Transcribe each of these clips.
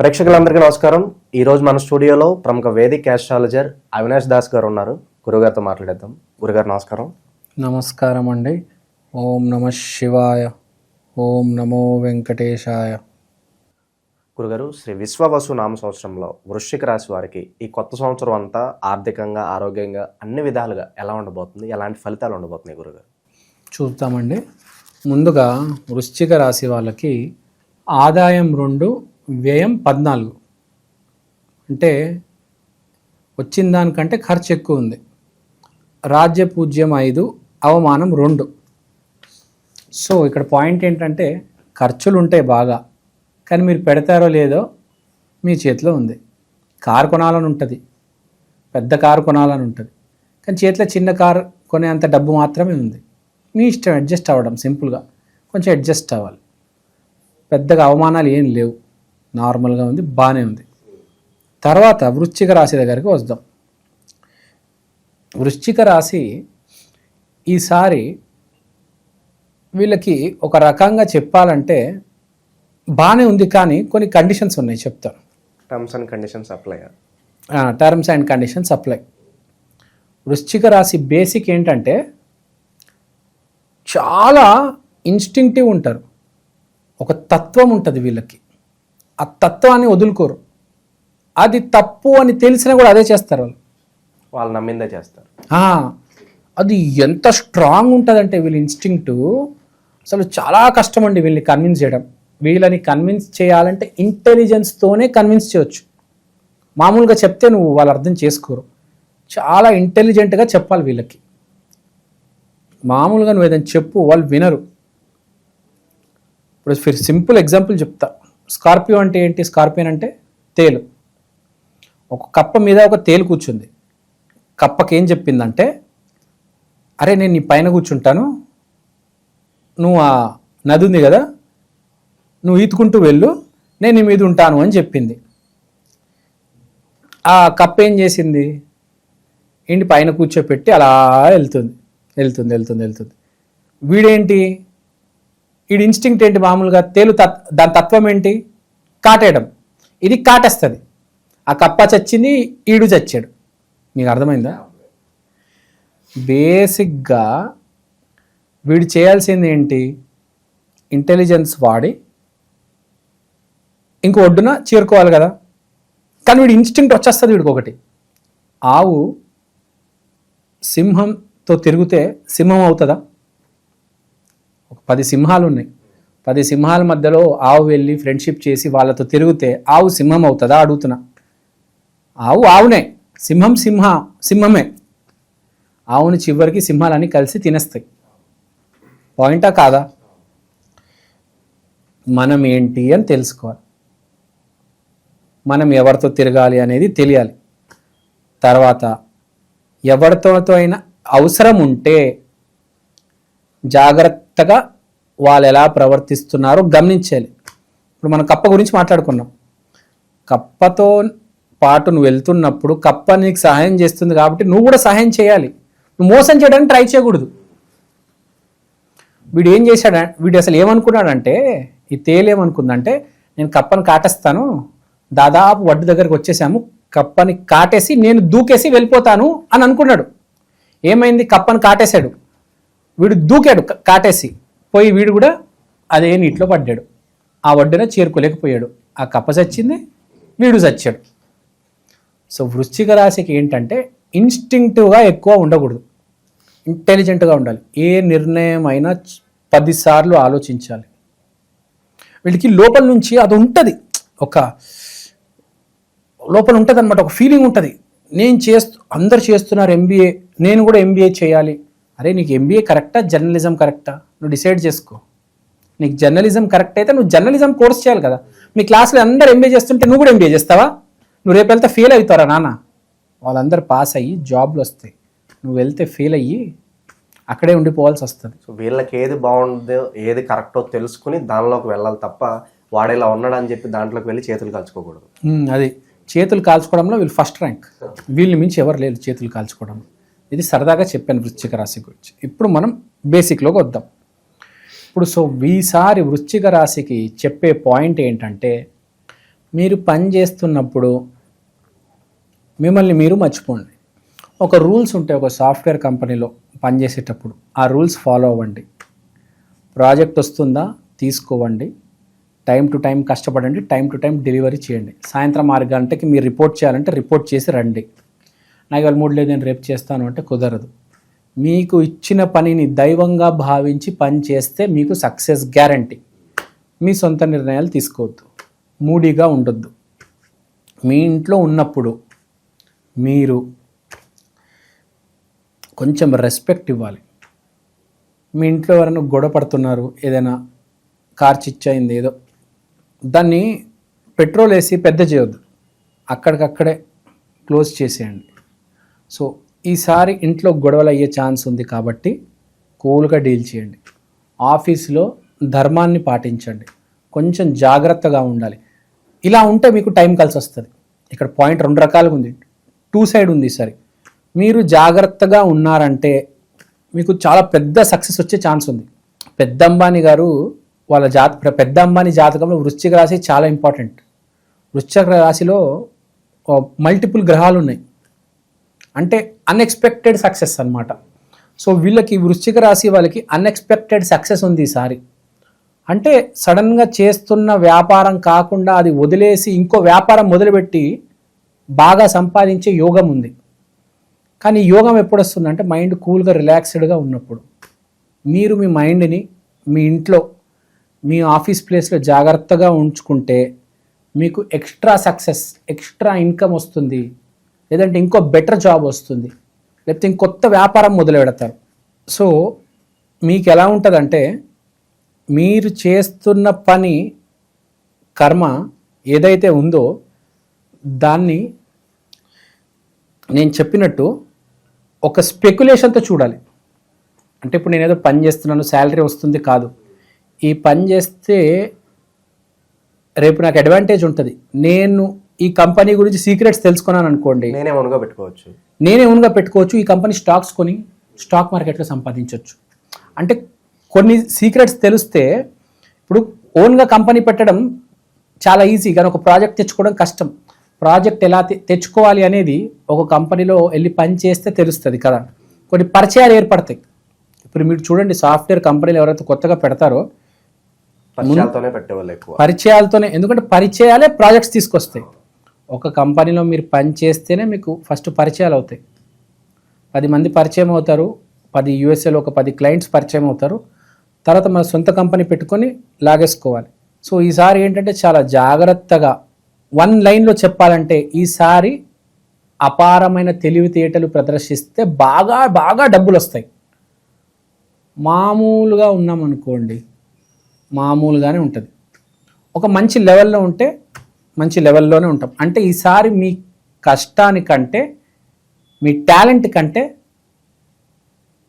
ప్రేక్షకులందరికీ నమస్కారం. ఈ రోజు మన స్టూడియోలో ప్రముఖ వేదిక్ ఆస్ట్రాలజర్ అవినాష్ దాస్ గారు ఉన్నారు. గురుగారితో మాట్లాడేద్దాం. గురుగారు నమస్కారం. నమస్కారం అండి. ఓం నమ శివాయ. ఓం నమో వెంకటేశాయ. గురుగారు శ్రీ విశ్వవసు నామ సంవత్సరంలో వృశ్చిక రాశి వారికి ఈ కొత్త సంవత్సరం అంతా ఆర్థికంగా ఆరోగ్యంగా అన్ని విధాలుగా ఎలా ఉండబోతుంది? ఎలాంటి ఫలితాలు ఉండబోతున్నాయి గురుగారు? చూద్దామండి. ముందుగా వృశ్చిక రాశి వాళ్ళకి ఆదాయం రెండు వ్యయం పద్నాలుగు. అంటే వచ్చిన దానికంటే ఖర్చు ఎక్కువ ఉంది. రాజ్య పూజ్యం ఐదు అవమానం రెండు. సో ఇక్కడ పాయింట్ ఏంటంటే ఖర్చులు ఉంటాయి బాగా కానీ మీరు పెడతారో లేదో మీ చేతిలో ఉంది. కారు కొనాలని ఉంటుంది పెద్ద కారు కొనాలని ఉంటుంది కానీ చేతిలో చిన్న కారు కొనే అంత డబ్బు మాత్రమే ఉంది. మీ ఇష్టం అడ్జస్ట్ అవ్వడం సింపుల్గా కొంచెం అడ్జస్ట్ అవ్వాలి. పెద్దగా అవమానాలు ఏం లేవు. నార్మల్గా ఉంది బాగానే ఉంది. తర్వాత వృశ్చిక రాశి దగ్గరికి వద్దాం. వృశ్చిక రాశి ఈసారి వీళ్ళకి ఒక రకంగా చెప్పాలంటే బాగానే ఉంది కానీ కొన్ని కండిషన్స్ ఉన్నాయి చెప్తాను. Terms and conditions apply terms and conditions apply వృశ్చిక రాశి బేసిక్ ఏంటంటే చాలా ఇన్స్టింక్టివ్ ఉంటారు. ఒక తత్వం ఉంటుంది వీళ్ళకి. ఆ తత్వాన్ని వదులుకోరు. అది తప్పు అని తెలిసినా కూడా అదే చేస్తారు వాళ్ళు. వాళ్ళు నమ్మిందే చేస్తారు. అది ఎంత స్ట్రాంగ్ ఉంటుందంటే వీళ్ళ ఇన్స్టింక్ట్ అసలు చాలా కష్టం అండి వీళ్ళని కన్విన్స్ చేయడం. వీళ్ళని కన్విన్స్ చేయాలంటే ఇంటెలిజెన్స్తోనే కన్విన్స్ చేయొచ్చు. మామూలుగా చెప్తే నువ్వు వాళ్ళు అర్థం చేసుకోరు. చాలా ఇంటెలిజెంట్గా చెప్పాలి వీళ్ళకి. మామూలుగా నువ్వు ఏదైనా చెప్పు వాళ్ళు వినరు. ఇప్పుడు ఫిర్ సింపుల్ ఎగ్జాంపుల్ చెప్తా. స్కార్పియో అంటే ఏంటి? స్కార్పియన్ అంటే తేలు. ఒక కప్ప మీద ఒక తేలు కూర్చుంది. కప్పకి ఏం చెప్పిందంటే అరే నేను నీ పైన కూర్చుంటాను. నువ్వు ఆ నది ఉంది కదా నువ్వు ఈతుకుంటూ వెళ్ళు. నేను నీ మీద ఉంటాను అని చెప్పింది. ఆ కప్ప ఏం చేసింది? ఏంటి? పైన కూర్చోపెట్టి అలా వెళ్తుంది. వెళ్తుంది వెళ్తుంది వెళ్తుంది. వీడేంటి? వీడి ఇన్స్టింక్ట్ ఏంటి మామూలుగా? తేలు తత్ దాని తత్వం ఏంటి? కాటేయడం. ఇది కాటేస్తుంది. ఆ కప్ప చచ్చింది ఈడు చచ్చాడు. మీకు అర్థమైందా? బేసిక్గా వీడు చేయాల్సింది ఏంటి? ఇంటెలిజెన్స్ వాడి ఇంకో ఒడ్డున చేరుకోవాలి కదా. కానీ వీడి ఇన్స్టింక్ట్ వచ్చేస్తుంది వీడికి ఒకటి. ఆవు సింహంతో తిరిగితే సింహం అవుతుందా? ఒక పది సింహాలు ఉన్నాయి పది సింహాల మధ్యలో ఆవు వెళ్ళి ఫ్రెండ్షిప్ చేసి వాళ్ళతో తిరిగితే ఆవు సింహం అవుతుందా అడుగుతున్నా. ఆవు ఆవునే. సింహం సింహ సింహమే. ఆవుని చివరికి సింహాలన్నీ కలిసి తినేస్తాయి. పాయింటా కాదా? మనం ఏంటి అని తెలుసుకోవాలి. మనం ఎవరితో తిరగాలి అనేది తెలియాలి. తర్వాత ఎవరితోతో అయినా అవసరం ఉంటే జాగ్రత్త జాగ్రత్తగా వాళ్ళు ఎలా ప్రవర్తిస్తున్నారో గమనించాలి ఇప్పుడు మనం కప్ప గురించి మాట్లాడుకున్నాం. కప్పతో పాటు నువ్వు వెళ్తున్నప్పుడు కప్ప నీకు సహాయం చేస్తుంది కాబట్టి నువ్వు కూడా సహాయం చేయాలి. నువ్వు మోసం చేయడానికి ట్రై చేయకూడదు. వీడు ఏం చేశాడ వీడు అసలు ఏమనుకున్నాడంటే ఈ తేలేమనుకుందంటే నేను కప్పని కాటేస్తాను దాదాపు వడ్డు దగ్గరకు వచ్చేసాము కప్పని కాటేసి నేను దూకేసి వెళ్ళిపోతాను అని అనుకున్నాడు. ఏమైంది? కప్పని కాటేశాడు. వీడు దూకాడు కాటేసి. పోయి వీడు కూడా అదే నీటిలో పడ్డాడు. ఆ ఒడ్డున చేరుకోలేకపోయాడు. ఆ కప్ప చచ్చింది వీడు చచ్చాడు. సో వృశ్చిక రాశికి ఏంటంటే ఇన్స్టింక్టివ్గా ఎక్కువ ఉండకూడదు. ఇంటెలిజెంట్గా ఉండాలి. ఏ నిర్ణయం అయినా పదిసార్లు ఆలోచించాలి. వీళ్ళకి లోపల నుంచి అది ఉంటుంది. ఒక లోపల ఉంటుంది అనమాట ఒక ఫీలింగ్ ఉంటుంది. నేను చేస్తూ అందరు చేస్తున్నారు ఎంబీఏ నేను కూడా ఎంబీఏ చేయాలి. అరే నీకు ఎంబీఏ కరెక్టా జర్నలిజం కరెక్టా నువ్వు డిసైడ్ చేసుకో. నీకు జర్నలిజం కరెక్ట్ అయితే నువ్వు జర్నలిజం కోర్స్ చేయాలి కదా. మీ క్లాస్లో అందరు ఎంబీఏ చేస్తుంటే నువ్వు కూడా ఎంబీఏ చేస్తావా? నువ్వు రేపు వెళ్తే ఫెయిల్ అవుతారా నాన్న? వాళ్ళందరూ పాస్ అయ్యి జాబ్లు వస్తాయి. నువ్వు వెళ్తే ఫెయిల్ అయ్యి అక్కడే ఉండిపోవాల్సి వస్తుంది. సో వీళ్ళకి ఏది బాగుందో ఏది కరెక్టో తెలుసుకుని దానిలోకి వెళ్ళాలి తప్ప వాడేలా ఉన్నాడు అని చెప్పి దాంట్లోకి వెళ్ళి చేతులు కలుచుకోకూడదు. అది. చేతులు కాల్చుకోవడంలో వీళ్ళు ఫస్ట్ ర్యాంక్ వీళ్ళని మించి ఎవరు లేరు చేతులు కాల్చుకోవడం ఇది సరదాగా చెప్పాను వృశ్చిక రాశి గురించి. ఇప్పుడు మనం బేసిక్లోకి వద్దాం. ఇప్పుడు సో ఈసారి వృశ్చిక రాశికి చెప్పే పాయింట్ ఏంటంటే మీరు పని చేస్తున్నప్పుడు మిమ్మల్ని మీరు మర్చిపోండి. ఒక రూల్స్ ఉంటాయి ఒక సాఫ్ట్వేర్ కంపెనీలో పనిచేసేటప్పుడు ఆ రూల్స్ ఫాలో అవ్వండి. ప్రాజెక్ట్ వస్తుందా? తీసుకోవండి. టైం టు టైం కష్టపడండి టైం టు టైం డెలివరీ చేయండి. సాయంత్రం ఆరు గంటకి మీరు రిపోర్ట్ చేయాలంటే రిపోర్ట్ చేసి రండి. నాకు ఇవాళ మూడు లేదు నేను రేపు చేస్తాను అంటే కుదరదు. మీకు ఇచ్చిన పనిని దైవంగా భావించి పని చేస్తే మీకు సక్సెస్ గ్యారంటీ. మీ సొంత నిర్ణయాలు తీసుకోవద్దు. మూడీగా ఉండొద్దు. మీ ఇంట్లో ఉన్నప్పుడు మీరు కొంచెం రెస్పెక్ట్ ఇవ్వాలి. మీ ఇంట్లో ఎవరైనా గొడవ పడుతున్నారు ఏదైనా కార్ చిచ్చయింది ఏదో దాన్ని పెట్రోల్ వేసి పెద్ద చేయొద్దు. అక్కడికక్కడే క్లోజ్ చేసేయండి. సో ఈసారి ఇంట్లో గొడవలు అయ్యే ఛాన్స్ ఉంది కాబట్టి కూల్గా డీల్ చేయండి. ఆఫీస్లో ధర్మాన్ని పాటించండి. కొంచెం జాగ్రత్తగా ఉండాలి. ఇలా ఉంటే మీకు టైం కలిసి వస్తుంది ఇక్కడ పాయింట్ రెండు రకాలుగా ఉంది. టూ సైడ్ ఉంది సరే మీరు జాగ్రత్తగా ఉన్నారంటే మీకు చాలా పెద్ద సక్సెస్ వచ్చే ఛాన్స్ ఉంది. పెద్ద అంబానీ గారు వాళ్ళ జాత పెద్ద అంబానీ జాతకంలో వృశ్చిక రాశి చాలా ఇంపార్టెంట్. వృశ్చిక రాశిలో మల్టిపుల్ గ్రహాలు ఉన్నాయి. అంటే అన్ఎక్స్పెక్టెడ్ సక్సెస్ అన్నమాట. సో వీళ్ళకి వృశ్చిక రాశి వాళ్ళకి అన్ఎక్స్పెక్టెడ్ సక్సెస్ ఉంది ఈసారి అంటే సడన్గా చేస్తున్న వ్యాపారం కాకుండా అది వదిలేసి ఇంకో వ్యాపారం మొదలుపెట్టి బాగా సంపాదించే యోగం ఉంది. కానీ యోగం ఎప్పుడు వస్తుంది? అంటే మైండ్ కూల్గా రిలాక్స్డ్గా ఉన్నప్పుడు. మీరు మీ మైండ్ని మీ ఇంట్లో మీ ఆఫీస్ ప్లేస్లో జాగ్రత్తగా ఉంచుకుంటే మీకు ఎక్స్ట్రా సక్సెస్ ఎక్స్ట్రా ఇన్కమ్ వస్తుంది. లేదంటే ఇంకో బెటర్ జాబ్ వస్తుంది. లేకపోతే ఇంకొత్త వ్యాపారం మొదలు పెడతారు. సో మీకు ఎలా ఉంటుందంటే మీరు చేస్తున్న పని కర్మ ఏదైతే ఉందో దాన్ని నేను చెప్పినట్టు ఒక స్పెక్యులేషన్తో చూడాలి. అంటే ఇప్పుడు నేను ఏదో పని చేస్తున్నాను శాలరీ వస్తుంది కాదు. ఈ పని చేస్తే రేపు నాకు అడ్వాంటేజ్ ఉంటుంది. నేను ఈ కంపెనీ గురించి సీక్రెట్స్ తెలుసుకున్నాను అనుకోండి. నేనే మనుగా పెట్టుకోవచ్చు. నేనే ఓన్గా పెట్టుకోవచ్చు. ఈ కంపెనీ స్టాక్స్ కొని స్టాక్ మార్కెట్లో సంపాదించవచ్చు అంటే కొన్ని సీక్రెట్స్ తెలిస్తే ఇప్పుడు ఓన్గా కంపెనీ పెట్టడం చాలా ఈజీ. కానీ ఒక ప్రాజెక్ట్ తెచ్చుకోవడం కష్టం. ప్రాజెక్ట్ ఎలా తెచ్చుకోవాలి అనేది ఒక కంపెనీలో వెళ్ళి పని చేస్తే తెలుస్తుంది కదా. కొన్ని పరిచయాలు ఏర్పడతాయి. ఇప్పుడు మీరు చూడండి సాఫ్ట్వేర్ కంపెనీలు ఎవరైతే కొత్తగా పెడతారో పరిచయాలతోనే పెట్టేవాళ్ళు పరిచయాలతోనే ఎందుకంటే పరిచయాలే ప్రాజెక్ట్స్ తీసుకొస్తాయి. ఒక కంపెనీలో మీరు పని చేస్తేనే మీకు ఫస్ట్ పరిచయాలు అవుతాయి. పది మంది పరిచయం అవుతారు పది యూఎస్ఏలో ఒక పది క్లయింట్స్ పరిచయం అవుతారు. తర్వాత మన సొంత కంపెనీ పెట్టుకొని లాగేసుకోవాలి. సో ఈసారి ఏంటంటే చాలా జాగ్రత్తగా వన్ లైన్లో చెప్పాలంటే ఈసారి అపారమైన తెలివితేటలు ప్రదర్శిస్తే బాగా బాగా డబ్బులు వస్తాయి. మామూలుగా ఉన్నామనుకోండి మామూలుగానే ఉంటుంది. ఒక మంచి లెవెల్లో ఉంటే మంచి లెవెల్లోనే ఉంటాం. అంటే ఈసారి మీ కష్టానికంటే మీ టాలెంట్ కంటే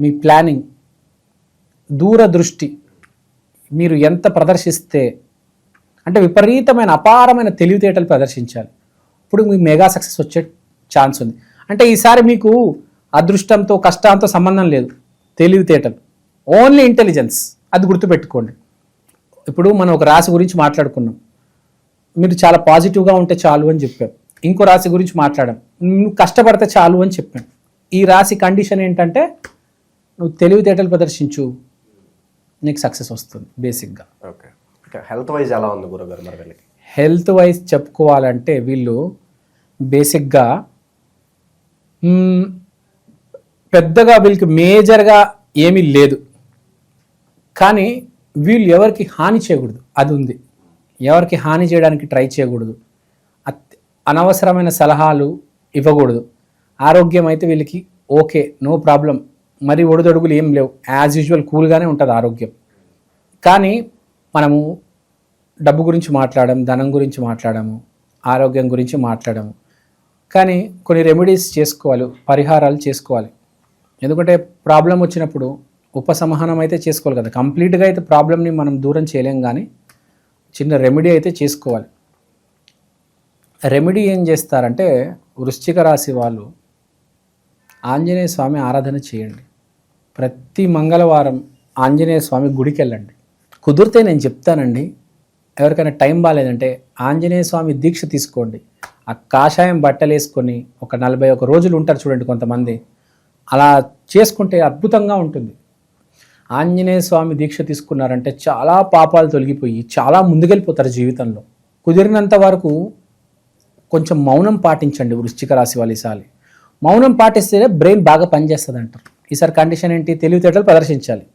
మీ ప్లానింగ్ దూరదృష్టి మీరు ఎంత ప్రదర్శిస్తే అంటే విపరీతమైన అపారమైన తెలివితేటలు ప్రదర్శించాలి. ఇప్పుడు మీకు మెగా సక్సెస్ వచ్చే ఛాన్స్ ఉంది. అంటే ఈసారి మీకు అదృష్టంతో కష్టాంతో సంబంధం లేదు. తెలివితేటలు. Only intelligence. అది గుర్తుపెట్టుకోండి. ఇప్పుడు మనం ఒక రాశి గురించి మాట్లాడుకున్నాం. మీరు చాలా పాజిటివ్గా ఉంటే చాలు అని చెప్పాం ఇంకో రాశి గురించి మాట్లాడాం. నువ్వు కష్టపడితే చాలు అని చెప్పాం ఈ రాశి కండిషన్ ఏంటంటే నువ్వు తెలివితేటలు ప్రదర్శించు నీకు సక్సెస్ వస్తుంది బేసిక్గా ఓకే. హెల్త్ వైజ్ ఎలా ఉంది గురుగారు మరి వీళ్ళకి? హెల్త్ వైజ్ చెప్పుకోవాలంటే వీళ్ళు బేసిక్గా పెద్దగా వీళ్ళకి మేజర్గా ఏమీ లేదు. కానీ వీళ్ళు ఎవరికి హాని చేయకూడదు. అది ఉంది. ఎవరికి హాని చేయడానికి ట్రై చేయకూడదు. అత్- అనవసరమైన సలహాలు ఇవ్వకూడదు. ఆరోగ్యం అయితే వీళ్ళకి ఓకే నో ప్రాబ్లం. మరి ఒడిదొడుగులు ఏం లేవు. యాజ్ యూజువల్ కూల్గానే ఉంటుంది ఆరోగ్యం. కానీ మనము డబ్బు గురించి మాట్లాడము ధనం గురించి మాట్లాడము ఆరోగ్యం గురించి మాట్లాడము. కానీ కొన్ని రెమెడీస్ చేసుకోవాలి పరిహారాలు చేసుకోవాలి. ఎందుకంటే ప్రాబ్లం వచ్చినప్పుడు ఉపసంహనం అయితే చేసుకోవాలి కదా. కంప్లీట్గా అయితే ప్రాబ్లమ్ని మనం దూరం చేయలేం కానీ చిన్న రెమెడీ అయితే చేసుకోవాలి. రెమెడీ ఏం చేస్తారంటే వృశ్చిక రాశి వాళ్ళు ఆంజనేయ స్వామి ఆరాధన చేయండి. ప్రతి మంగళవారం ఆంజనేయ స్వామి గుడికి వెళ్ళండి. కుదిరితే నేను చెప్తానండి ఎవరికైనా టైం బాగాలేదంటే ఆంజనేయ స్వామి దీక్ష తీసుకోండి. ఆ కాషాయం బట్టలు వేసుకొని ఒక నలభై ఒక రోజులు ఉంటారు చూడండి కొంతమంది. అలా చేసుకుంటే అద్భుతంగా ఉంటుంది. ఆంజనేయ స్వామి దీక్ష తీసుకున్నారంటే చాలా పాపాలు తొలగిపోయి చాలా ముందుకెళ్ళిపోతారు జీవితంలో. కుదిరినంత వరకు కొంచెం మౌనం పాటించండి వృశ్చిక రాశి వాళ్ళు ఈసారి. మౌనం పాటిస్తేనే బ్రెయిన్ బాగా పనిచేస్తుంది అంటారు ఈసారి కండిషన్ ఏంటి? తెలివితేటలు ప్రదర్శించాలి.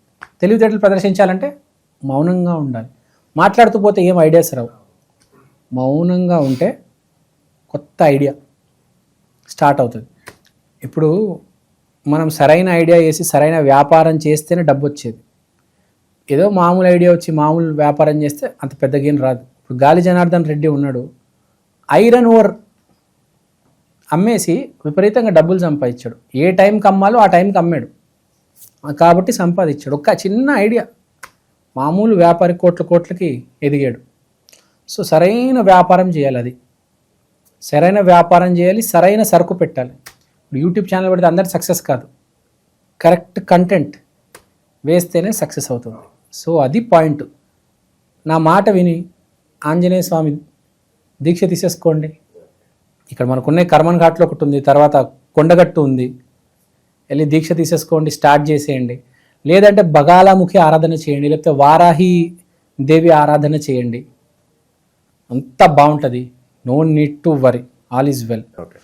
తెలివితేటలు ప్రదర్శించాలంటే మౌనంగా ఉండాలి. మాట్లాడుతూ పోతే ఏం ఐడియాస్ రావు. మౌనంగా ఉంటే కొత్త ఐడియా స్టార్ట్ అవుతుంది. ఇప్పుడు మనం సరైన ఐడియా వేసి సరైన వ్యాపారం చేస్తేనే డబ్బు వచ్చేది. ఏదో మామూలు ఐడియా వచ్చి మామూలు వ్యాపారం చేస్తే అంత పెద్ద గేమ్ రాదు. ఇప్పుడు గాలి జనార్దన్ రెడ్డి ఉన్నాడు. ఐరన్ ఓర్ అమ్మేసి విపరీతంగా డబ్బులు సంపాదించాడు. ఏ టైంకి అమ్మాలో ఆ టైంకి అమ్మాడు. కాబట్టి సంపాదించాడు. ఒక్క చిన్న ఐడియా. మామూలు వ్యాపారి కోట్ల కోట్లకి ఎదిగాడు. సో సరైన వ్యాపారం చేయాలి అది. సరైన వ్యాపారం చేయాలి సరైన సరుకు పెట్టాలి. ఇప్పుడు యూట్యూబ్ ఛానల్ పెడితే అందరు సక్సెస్ కాదు. కరెక్ట్ కంటెంట్ వేస్తేనే సక్సెస్ అవుతుంది. సో అది పాయింట్ నా మాట విని ఆంజనేయ స్వామి దీక్ష తీసేసుకోండి. ఇక్కడ మనకున్న కర్మన్ ఘాట్లో ఒకటి ఉంది తర్వాత కొండగట్టు ఉంది. వెళ్ళి దీక్ష తీసేసుకోండి స్టార్ట్ చేసేయండి. లేదంటే బగాలాముఖి ఆరాధన చేయండి లేకపోతే వారాహి దేవి ఆరాధన చేయండి. అంతా బాగుంటుంది. No need to worry all is well okay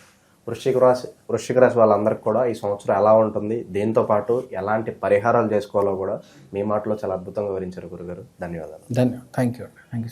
వృశ్చిక రాశి వృశ్చిక రాశి వాళ్ళందరికీ కూడా ఈ సంవత్సరం ఎలా ఉంటుంది దీంతో పాటు ఎలాంటి పరిహారాలు చేసుకోవాలో కూడా మీ మాటలో చాలా అద్భుతంగా వివరించారు గురుగారు. ధన్యవాదాలు. ధన్యవాదాలు. Thank you thank you